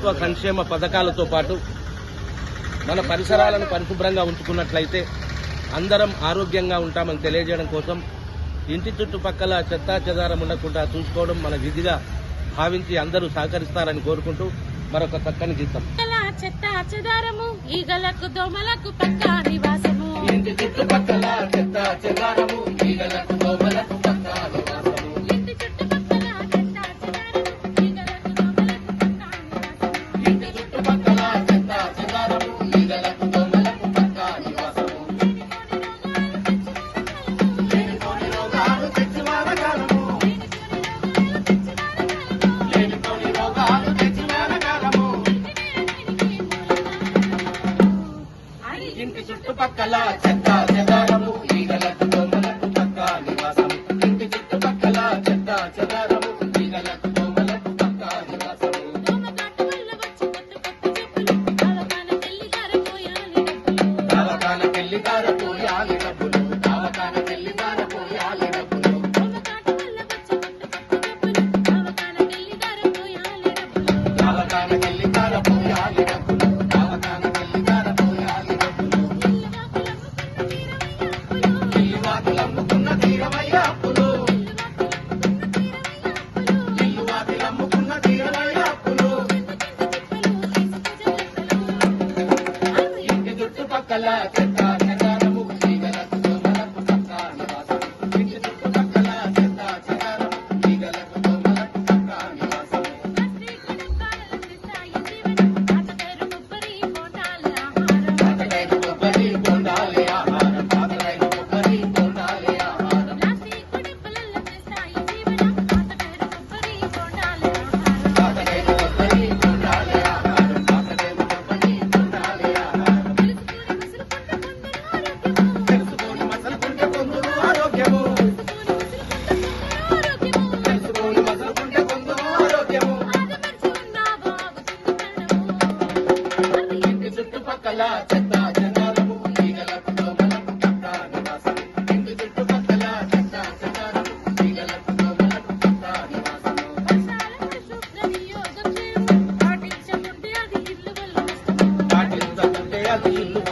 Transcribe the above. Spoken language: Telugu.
ప్రభుత్వ సంక్షేమ పథకాలతో పాటు మన పరిసరాలను పరిశుభ్రంగా ఉంచుకున్నట్లయితే అందరం ఆరోగ్యంగా ఉంటామని తెలియజేయడం కోసం ఇంటి చుట్టుపక్కల చెత్తా చెదారం ఉండకుండా చూసుకోవడం మన విధిగా భావించి అందరూ సహకరిస్తారని కోరుకుంటూ మరొక చక్కని గీతం. చెత్త చెదారము ఈగలకు దోమలకు పక్కా నివాసము. ఇంటి చుట్టుపక్కల చెత్త చెదారము ఈగలకు ఇంటి చుట్టుపక్కల చెత్త చెదారము ఈగలకు చుట్టుపక్కల చెత్త చుట్టుపక్కల చెత్త చెదారము ఈగలకు దోమలకు పక్కా నివాసము. ఇంటి చుట్టుపక్కల చెత్త చెదారము ఈగలకు దోమలకు పాటించకుంటే అది ఇల్లు